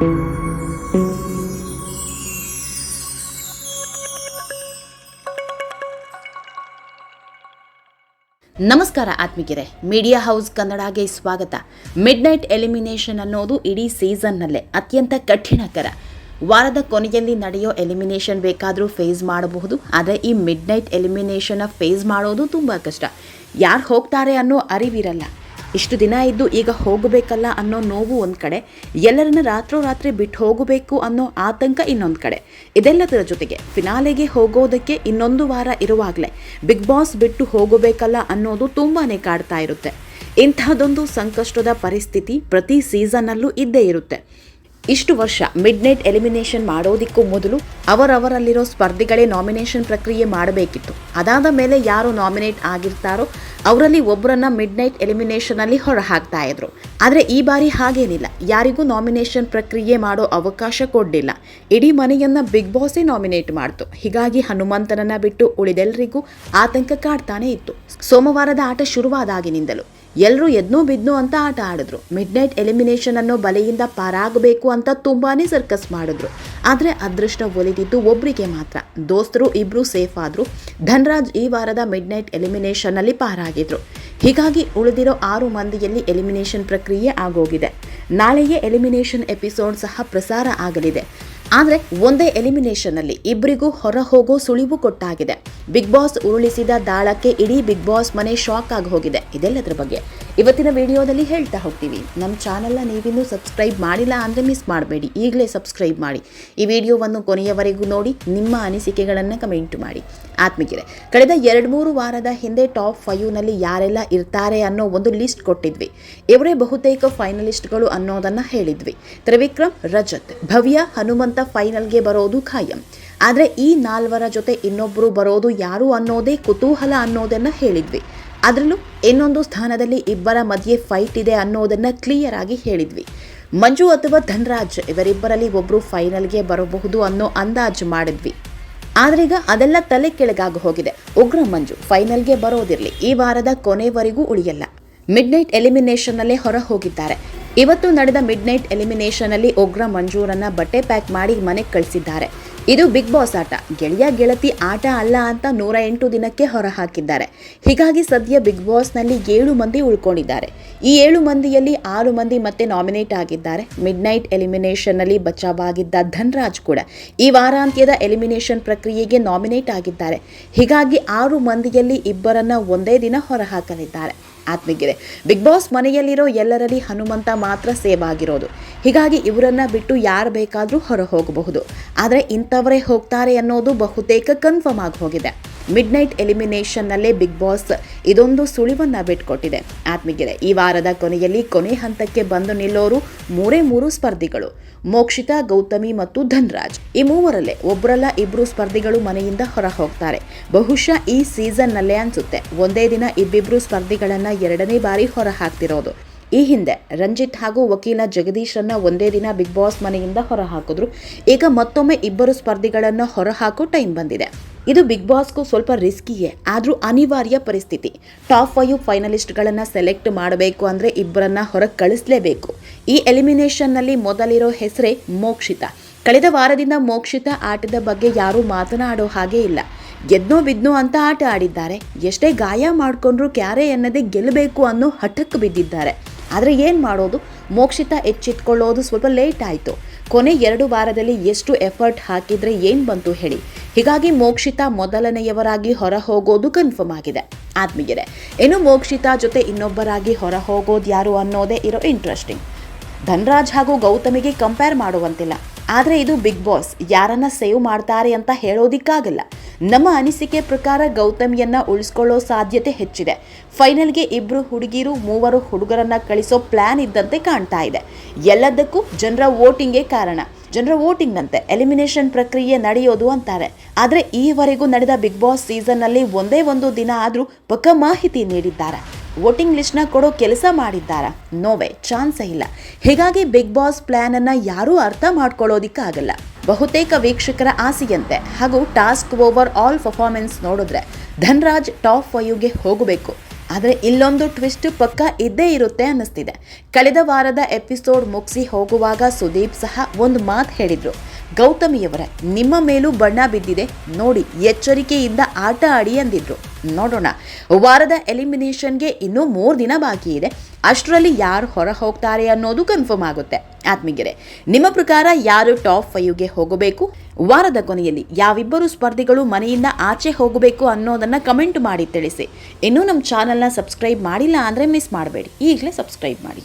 ನಮಸ್ಕಾರ ಆತ್ಮಿಗೆರೆ media house ಕನ್ನಡಗೆ ಸ್ವಾಗತ. Mid night elimination ಅನ್ನೋದು ಇಡೀ ಸೀಸನ್ನಲ್ಲೇ ಅತ್ಯಂತ ಕಠಿಣಕರ. ವಾರದ ಕೊನೆಯಲ್ಲಿ ನಡೆಯೋ ಎಲಿಮಿನೇಷನ್ ಬೇಕಾದರೂ ಫೇಸ್ ಮಾಡಬಹುದು, ಆದರೆ ಈ ಮಿಡ್ ನೈಟ್ ಎಲಿಮಿನೇಷನ್ನ ಫೇಸ್ ಮಾಡೋದು ತುಂಬ ಕಷ್ಟ. ಯಾರು ಹೋಗ್ತಾರೆ ಅನ್ನೋ ಅರಿವಿರಲ್ಲ. ಇಷ್ಟು ದಿನ ಇದ್ದು ಈಗ ಹೋಗಬೇಕಲ್ಲ ಅನ್ನೋ ನೋವು ಒಂದು ಕಡೆ, ಎಲ್ಲರನ್ನ ರಾತ್ರೋರಾತ್ರಿ ಬಿಟ್ಟು ಹೋಗಬೇಕು ಅನ್ನೋ ಆತಂಕ ಇನ್ನೊಂದು ಕಡೆ. ಇದೆಲ್ಲದರ ಜೊತೆಗೆ ಫಿನಾಲೆಗೆ ಹೋಗೋದಕ್ಕೆ ಇನ್ನೊಂದು ವಾರ ಇರುವಾಗಲೇ ಬಿಗ್ ಬಾಸ್ ಬಿಟ್ಟು ಹೋಗಬೇಕಲ್ಲ ಅನ್ನೋದು ತುಂಬಾ ಕಾಡ್ತಾ ಇರುತ್ತೆ. ಇಂತಹದೊಂದು ಸಂಕಷ್ಟದ ಪರಿಸ್ಥಿತಿ ಪ್ರತಿ ಸೀಸನ್ನಲ್ಲೂ ಇದ್ದೇ ಇರುತ್ತೆ. ಇಷ್ಟು ವರ್ಷ ಮಿಡ್ ನೈಟ್ ಎಲಿಮಿನೇಷನ್ ಮಾಡೋದಕ್ಕೂ ಮೊದಲು ಅವರವರಲ್ಲಿರೋ ಸ್ಪರ್ಧಿಗಳೇ ನಾಮಿನೇಷನ್ ಪ್ರಕ್ರಿಯೆ ಮಾಡಬೇಕಿತ್ತು. ಅದಾದ ಮೇಲೆ ಯಾರು ನಾಮಿನೇಟ್ ಆಗಿರ್ತಾರೋ ಅವರಲ್ಲಿ ಒಬ್ಬರನ್ನ ಮಿಡ್ ನೈಟ್ ಎಲಿಮಿನೇಷನ್ ಅಲ್ಲಿ ಹೊರ ಹಾಕ್ತಾ ಇದ್ರು. ಆದರೆ ಈ ಬಾರಿ ಹಾಗೇನಿಲ್ಲ. ಯಾರಿಗೂ ನಾಮಿನೇಷನ್ ಪ್ರಕ್ರಿಯೆ ಮಾಡೋ ಅವಕಾಶ ಕೊಡಲಿಲ್ಲ. ಇಡೀ ಮನೆಯನ್ನ ಬಿಗ್ ಬಾಸೇ ನಾಮಿನೇಟ್ ಮಾಡ್ತು. ಹೀಗಾಗಿ ಹನುಮಂತನನ್ನ ಬಿಟ್ಟು ಉಳಿದೆಲ್ಲರಿಗೂ ಆತಂಕ ಕಾಡ್ತಾನೆ ಇತ್ತು. ಸೋಮವಾರದ ಆಟ ಶುರುವಾದಾಗಿನಿಂದಲೂ. ಎಲ್ಲರೂ ಎದ್ನೋ ಬಿದ್ನೋ ಅಂತ ಆಟ ಆಡಿದ್ರು. ಮಿಡ್ ನೈಟ್ ಎಲಿಮಿನೇಷನ್ ಅನ್ನೋ ಬಲೆಯಿಂದ ಪಾರಾಗಬೇಕು ಅಂತ ತುಂಬಾನೇ ಸರ್ಕಸ್ ಮಾಡಿದ್ರು. ಆದರೆ ಅದೃಷ್ಟ ಒಲಿದಿದ್ದು ಒಬ್ಬರಿಗೆ ಮಾತ್ರ. ದೋಸ್ತರು ಇಬ್ರು ಸೇಫ್ ಆದ್ರು. ಧನ್ರಾಜ್ ಈ ವಾರದ ಮಿಡ್ ನೈಟ್ ಎಲಿಮಿನೇಷನ್ ಅಲ್ಲಿ ಪಾರಾಗಿದ್ರು. ಹೀಗಾಗಿ ಉಳಿದಿರೋ ಆರು ಮಂದಿಯಲ್ಲಿ ಎಲಿಮಿನೇಷನ್ ಪ್ರಕ್ರಿಯೆ ಆಗೋಗಿದೆ. ನಾಳೆಯೇ ಎಲಿಮಿನೇಷನ್ ಎಪಿಸೋಡ್ ಸಹ ಪ್ರಸಾರ ಆಗಲಿದೆ. ಆದರೆ ಒಂದೇ ಎಲಿಮಿನೇಷನ್ನಲ್ಲಿ ಇಬ್ಬರಿಗೂ ಹೊರ ಹೋಗೋ ಸುಳಿವು ಕೊಟ್ಟಾಗಿದೆ. ಬಿಗ್ ಬಾಸ್ ಉರುಳಿಸಿದ ದಾಳಕ್ಕೆ ಇಡೀ ಬಿಗ್ ಬಾಸ್ ಮನೆ ಶಾಕ್ ಆಗಿ ಹೋಗಿದೆ. ಇದೆಲ್ಲದರ ಬಗ್ಗೆ ಇವತ್ತಿನ ವಿಡಿಯೋದಲ್ಲಿ ಹೇಳ್ತಾ ಹೋಗ್ತೀವಿ. ನಮ್ಮ ಚಾನಲ್ನ ನೀವಿನ್ನೂ ಸಬ್ಸ್ಕ್ರೈಬ್ ಮಾಡಿಲ್ಲ ಅಂದರೆ ಮಿಸ್ ಮಾಡಬೇಡಿ. ಈಗಲೇ ಸಬ್ಸ್ಕ್ರೈಬ್ ಮಾಡಿ. ಈ ವಿಡಿಯೋವನ್ನು ಕೊನೆಯವರೆಗೂ ನೋಡಿ, ನಿಮ್ಮ ಅನಿಸಿಕೆಗಳನ್ನು ಕಮೆಂಟ್ ಮಾಡಿ. ಆತ್ಮಿಗೆರೆ ಕಳೆದ ಎರಡು ಮೂರು ವಾರದ ಹಿಂದೆ ಟಾಪ್ ಫೈವ್ನಲ್ಲಿ ಯಾರೆಲ್ಲ ಇರ್ತಾರೆ ಅನ್ನೋ ಒಂದು ಲಿಸ್ಟ್ ಕೊಟ್ಟಿದ್ವಿ. ಇವರೇ ಬಹುತೇಕ ಫೈನಲಿಸ್ಟ್ಗಳು ಅನ್ನೋದನ್ನ ಹೇಳಿದ್ವಿ. ತ್ರಿವಿಕ್ರಮ್, ರಜತ್, ಭವ್ಯ, ಹನುಮಂತ ಫೈನಲ್ಗೆ ಬರೋದು ಖಾಯಂ. ಆದರೆ ಈ ನಾಲ್ವರ ಜೊತೆ ಇನ್ನೊಬ್ಬರು ಬರೋದು ಯಾರು ಅನ್ನೋದೇ ಕುತೂಹಲ ಅನ್ನೋದನ್ನು ಹೇಳಿದ್ವಿ. ಅದರಲ್ಲೂ ಇನ್ನೊಂದು ಸ್ಥಾನದಲ್ಲಿ ಇಬ್ಬರ ಮಧ್ಯೆ ಫೈಟ್ ಇದೆ ಅನ್ನೋದನ್ನು ಕ್ಲಿಯರ್ ಆಗಿ ಹೇಳಿದ್ವಿ. ಮಂಜು ಅಥವಾ ಧನ್ರಾಜ್ ಇವರಿಬ್ಬರಲ್ಲಿ ಒಬ್ಬರು ಫೈನಲ್ಗೆ ಬರಬಹುದು ಅನ್ನೋ ಅಂದಾಜು ಮಾಡಿದ್ವಿ. ಆದ್ರೀಗ ಅದೆಲ್ಲ ತಲೆ ಕೆಳಗಾಗಿ ಹೋಗಿದೆ. ಉಗ್ರ ಮಂಜು ಫೈನಲ್ಗೆ ಬರೋದಿರಲಿ. ಈ ವಾರದ ಕೊನೆವರೆಗೂ ಉಳಿಯಲ್ಲ. ಮಿಡ್ ನೈಟ್ ಎಲಿಮಿನೇಷನ್ನಲ್ಲೇ ಹೊರ ಹೋಗಿದ್ದಾರೆ. ಇವತ್ತು ನಡೆದ ಮಿಡ್ ನೈಟ್ ಎಲಿಮಿನೇಷನಲ್ಲಿ ಉಗ್ರ ಮಂಜೂರನ್ನ ಬಟ್ಟೆ ಪ್ಯಾಕ್ ಮಾಡಿ ಮನೆಗೆ ಕಳಿಸಿದ್ದಾರೆ. ಇದು ಬಿಗ್ ಬಾಸ್ ಆಟ. ಗೆಳೆಯ ಗೆಳತಿ ಆಟ ಅಲ್ಲ ಅಂತ ನೂರ ಎಂಟು ದಿನಕ್ಕೆ ಹೊರ ಹಾಕಿದ್ದಾರೆ ಹೀಗಾಗಿ ಸದ್ಯ ಬಿಗ್ ಬಾಸ್ನಲ್ಲಿ ಏಳು ಮಂದಿ ಉಳ್ಕೊಂಡಿದ್ದಾರೆ. ಈ ಏಳು ಮಂದಿಯಲ್ಲಿ ಆರು ಮಂದಿ ಮತ್ತೆ ನಾಮಿನೇಟ್ ಆಗಿದ್ದಾರೆ. ಮಿಡ್ ನೈಟ್ ಎಲಿಮಿನೇಷನ್ನಲ್ಲಿ ಬಚಾವಾಗಿದ್ದ ಧನ್ರಾಜ್ ಕೂಡ ಈ ವಾರಾಂತ್ಯದ ಎಲಿಮಿನೇಷನ್ ಪ್ರಕ್ರಿಯೆಗೆ ನಾಮಿನೇಟ್ ಆಗಿದ್ದಾರೆ. ಹೀಗಾಗಿ ಆರು ಮಂದಿಯಲ್ಲಿ ಇಬ್ಬರನ್ನ ಒಂದೇ ದಿನ ಹೊರ ಹಾಕಲಿದ್ದಾರೆ ಆತ್ಮಿಗಿದೆ ಬಿಗ್ ಬಾಸ್ ಮನೆಯಲ್ಲಿರೋ ಎಲ್ಲರಲ್ಲಿ ಹನುಮಂತ ಮಾತ್ರ ಸೇವ್ ಆಗಿರೋದು. ಹೀಗಾಗಿ ಇವರನ್ನ ಬಿಟ್ಟು ಯಾರು ಬೇಕಾದರೂ ಹೊರ ಹೋಗಬಹುದು ಆದರೆ ಇಂಥವರೇ ಹೋಗ್ತಾರೆ ಅನ್ನೋದು ಬಹುತೇಕ ಕನ್ಫರ್ಮ್ ಆಗಿ ಹೋಗಿದೆ. ಮಿಡ್ ನೈಟ್ ಎಲಿಮಿನೇಷನ್ನಲ್ಲೇ ಬಿಗ್ ಬಾಸ್ ಇದೊಂದು ಸುಳಿವನ್ನ ಬಿಟ್ಕೊಟ್ಟಿದೆ. ಆತ್ಮೀಗೆರೆ ಈ ವಾರದ ಕೊನೆಯಲ್ಲಿ ಕೊನೆ ಹಂತಕ್ಕೆ ಬಂದು ನಿಲ್ಲೋರು ಮೂರೇ ಮೂರು ಸ್ಪರ್ಧಿಗಳು. ಮೋಕ್ಷಿತಾ, ಗೌತಮಿ ಮತ್ತು ಧನ್ರಾಜ್. ಈ ಮೂವರಲ್ಲೇ ಒಬ್ಬರಲ್ಲ ಇಬ್ಬರು ಸ್ಪರ್ಧಿಗಳು ಮನೆಯಿಂದ ಹೊರ ಹೋಗ್ತಾರೆ ಬಹುಶಃ ಈ ಸೀಸನ್ನಲ್ಲೇ ಅನ್ಸುತ್ತೆ. ಒಂದೇ ದಿನ ಇಬ್ಬಿಬ್ರು ಸ್ಪರ್ಧಿಗಳನ್ನ ಎರಡನೇ ಬಾರಿ ಹೊರ ಹಾಕ್ತಿರೋದು ಈ ಹಿಂದೆ ರಂಜಿತ್ ಹಾಗೂ ವಕೀಲ ಜಗದೀಶರನ್ನ ಒಂದೇ ದಿನ ಬಿಗ್ ಬಾಸ್ ಮನೆಯಿಂದ ಹೊರ ಹಾಕಿದ್ರು ಈಗ ಮತ್ತೊಮ್ಮೆ ಇಬ್ಬರು ಸ್ಪರ್ಧಿಗಳನ್ನು ಹೊರ ಹಾಕೋ ಟೈಮ್ ಬಂದಿದೆ. ಇದು ಬಿಗ್ ಬಾಸ್ಗೂ ಸ್ವಲ್ಪ ರಿಸ್ಕಿಯೇ, ಆದರೂ ಅನಿವಾರ್ಯ ಪರಿಸ್ಥಿತಿ. ಟಾಪ್ ಫೈವ್ ಫೈನಲಿಸ್ಟ್ಗಳನ್ನು ಸೆಲೆಕ್ಟ್ ಮಾಡಬೇಕು ಅಂದರೆ ಇಬ್ಬರನ್ನ ಹೊರಗೆ ಕಳಿಸಲೇಬೇಕು. ಈ ಎಲಿಮಿನೇಷನ್ನಲ್ಲಿ ಮೊದಲಿರೋ ಹೆಸರೇ ಮೋಕ್ಷಿತ. ಕಳೆದ ವಾರದಿಂದ ಮೋಕ್ಷಿತ ಆಟದ ಬಗ್ಗೆ ಯಾರೂ ಮಾತನಾಡೋ ಹಾಗೆ ಇಲ್ಲ. ಗೆದ್ನೋ ಬಿದ್ನೋ ಅಂತ ಆಟ ಆಡಿದ್ದಾರೆ. ಎಷ್ಟೇ ಗಾಯ ಮಾಡಿಕೊಂಡ್ರೂ ಕ್ಯಾರೆ ಎನ್ನದೇ ಗೆಲ್ಲಬೇಕು ಅನ್ನೋ ಹಠಕ್ಕೆ ಬಿದ್ದಿದ್ದಾರೆ. ಆದರೆ ಏನು ಮಾಡೋದು? ಮೋಕ್ಷಿತ ಎಚ್ಚಿಟ್ಕೊಳ್ಳೋದು ಸ್ವಲ್ಪ ಲೇಟ್ ಆಯಿತು. ಕೊನೆ ಎರಡು ವಾರದಲ್ಲಿ ಎಷ್ಟು ಎಫರ್ಟ್ ಹಾಕಿದ್ರೆ ಏನು ಬಂತು ಹೇಳಿ. ಹೀಗಾಗಿ ಮೋಕ್ಷಿತಾ ಮೊದಲನೆಯವರಾಗಿ ಹೊರ ಹೋಗೋದು ಕನ್ಫರ್ಮ್ ಆಗಿದೆ. ಆತ್ಮೀಯರೇ, ಇನ್ನು ಮೋಕ್ಷಿತಾ ಜೊತೆ ಇನ್ನೊಬ್ಬರಾಗಿ ಹೊರ ಹೋಗೋದು ಯಾರು ಅನ್ನೋದೇ ಇರೋ ಇಂಟ್ರೆಸ್ಟಿಂಗ್ ಧನ್ರಾಜ್ ಹಾಗೂ ಗೌತಮಿಗೆ ಕಂಪೇರ್ ಮಾಡುವಂತಿಲ್ಲ. ಆದರೆ ಇದು ಬಿಗ್ ಬಾಸ್, ಯಾರನ್ನ ಸೇವ್ ಮಾಡ್ತಾರೆ ಅಂತ ಹೇಳೋದಿಕ್ಕಾಗಲ್ಲ. ನಮ್ಮ ಅನಿಸಿಕೆ ಪ್ರಕಾರ ಗೌತಮಿಯನ್ನ ಉಳಿಸ್ಕೊಳ್ಳೋ ಸಾಧ್ಯತೆ ಹೆಚ್ಚಿದೆ. ಫೈನಲ್ಗೆ ಇಬ್ರು ಹುಡುಗಿರು, ಮೂವರು ಹುಡುಗರನ್ನ ಕಳಿಸೋ ಪ್ಲಾನ್ ಇದ್ದಂತೆ ಕಾಣ್ತಾ ಇದೆ. ಎಲ್ಲದಕ್ಕೂ ಜನರ ವೋಟಿಂಗೇ ಕಾರಣ. ಜನರ ವೋಟಿಂಗ್ನಂತೆ ಎಲಿಮಿನೇಷನ್ ಪ್ರಕ್ರಿಯೆ ನಡೆಯೋದು ಅಂತಾರೆ. ಆದರೆ ಈವರೆಗೂ ನಡೆದ ಬಿಗ್ ಬಾಸ್ ಸೀಸನ್ನಲ್ಲಿ ಒಂದೇ ಒಂದು ದಿನ ಆದರೂ ಪಕ್ಕ ಮಾಹಿತಿ ನೀಡಿದ್ದಾರೆ. ವೋಟಿಂಗ್ ಲಿಸ್ಟ್ನ ಕೊಡೋ ಕೆಲಸ ಮಾಡಿದ್ದಾರಾ. ನೋವೇ, ಚಾನ್ಸ್ ಇಲ್ಲ. ಹೀಗಾಗಿ ಬಿಗ್ ಬಾಸ್ ಪ್ಲಾನ್ ಅನ್ನ ಯಾರೂ ಅರ್ಥ ಮಾಡ್ಕೊಳ್ಳೋದಿಕ್ಕಾಗಲ್ಲ ಬಹುತೇಕ ವೀಕ್ಷಕರ ಆಸೆಯಂತೆ. ಹಾಗೂ ಟಾಸ್ಕ್ ಓವರ್ ಆಲ್ ಪರ್ಫಾರ್ಮೆನ್ಸ್ ನೋಡಿದ್ರೆ ಧನ್ರಾಜ್ ಟಾಪ್ ಫೈವ್ಗೆ ಹೋಗಬೇಕು. ಆದರೆ ಇಲ್ಲೊಂದು ಟ್ವಿಸ್ಟ್ ಪಕ್ಕ ಇದ್ದೇ ಇರುತ್ತೆ ಅನ್ನಿಸ್ತಿದೆ. ಕಳೆದ ವಾರದ ಎಪಿಸೋಡ್ ಮುಗಿಸಿ ಹೋಗುವಾಗ ಸುದೀಪ್ ಸಹ ಒಂದು ಮಾತು ಹೇಳಿದರು. ಗೌತಮಿಯವರ, ನಿಮ್ಮ ಮೇಲೂ ಬಣ್ಣ ಬಿದ್ದಿದೆ. ನೋಡಿ, ಎಚ್ಚರಿಕೆಯಿಂದ ಆಟ ಆಡಿ ಅಂದಿದ್ರು. ನೋಡೋಣ. ವಾರದ ಎಲಿಮಿನೇಷನ್ಗೆ ಇನ್ನೂ ಮೂರು ದಿನ ಬಾಕಿ ಇದೆ. ಅಷ್ಟರಲ್ಲಿ ಯಾರು ಹೊರ ಹೋಗ್ತಾರೆ ಅನ್ನೋದು ಕನ್ಫರ್ಮ್ ಆಗುತ್ತೆ. ಆತ್ಮೀಗೆರೆ ನಿಮ್ಮ ಪ್ರಕಾರ ಯಾರು ಟಾಪ್ ಫೈವ್ಗೆ ಹೋಗಬೇಕು? ವಾರದ ಕೊನೆಯಲ್ಲಿ ಯಾವಿಬ್ಬರು ಸ್ಪರ್ಧಿಗಳು ಮನೆಯಿಂದ ಆಚೆ ಹೋಗಬೇಕು ಅನ್ನೋದನ್ನ ಕಮೆಂಟ್ ಮಾಡಿ ತಿಳಿಸಿ. ಇನ್ನೂ ನಮ್ಮ ಚಾನಲ್ನ ಸಬ್ಸ್ಕ್ರೈಬ್ ಮಾಡಿಲ್ಲ ಅಂದರೆ ಮಿಸ್ ಮಾಡಬೇಡಿ. ಈಗಲೇ ಸಬ್ಸ್ಕ್ರೈಬ್ ಮಾಡಿ.